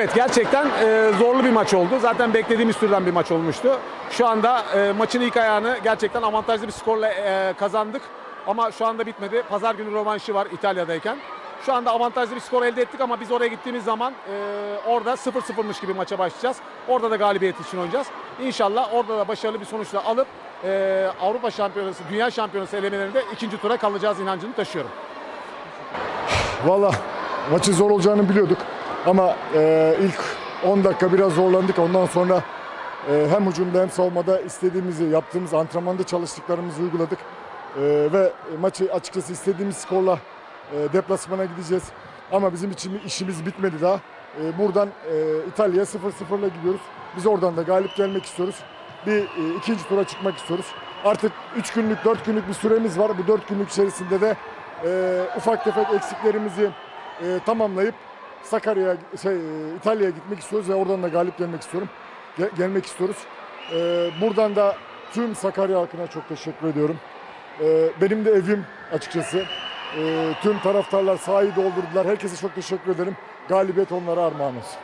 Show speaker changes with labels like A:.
A: Evet gerçekten e, zorlu bir maç oldu. Zaten beklediğimiz türden bir maç olmuştu. Şu anda e, maçın ilk ayağını gerçekten avantajlı bir skorla e, kazandık. Ama şu anda bitmedi. Pazar günü rövanşı var İtalya'dayken. Şu anda avantajlı bir skor elde ettik ama biz oraya gittiğimiz zaman e, orada 0-0'mış gibi maça başlayacağız. Orada da galibiyet için oynayacağız. İnşallah orada da başarılı bir sonuçla alıp e, Avrupa Şampiyonası, Dünya Şampiyonası elemelerinde ikinci tura kalacağız inancını taşıyorum.
B: Valla maçın zor olacağını biliyorduk. Ama e, ilk 10 dakika biraz zorlandık. Ondan sonra e, hem hücumda hem savunmada istediğimizi yaptığımız antrenmanda çalıştıklarımızı uyguladık. E, ve maçı açıkçası istediğimiz skorla e, deplasmana gideceğiz. Ama bizim için işimiz bitmedi daha. E, buradan e, İtalya'ya 0-0'la gidiyoruz. Biz oradan da galip gelmek istiyoruz. Bir e, ikinci tura çıkmak istiyoruz. Artık 3 günlük 4 günlük bir süremiz var. Bu 4 günlük içerisinde de e, ufak tefek eksiklerimizi e, tamamlayıp Sakarya'ya şey e, İtalya'ya gitmek istiyoruz ve oradan da galip gelmek istiyorum. Ge- gelmek istiyoruz. E, buradan da tüm Sakarya halkına çok teşekkür ediyorum. E, benim de evim açıkçası. E, tüm taraftarlar sahayı doldurdular. Herkese çok teşekkür ederim. Galibiyet onlara armağan olsun.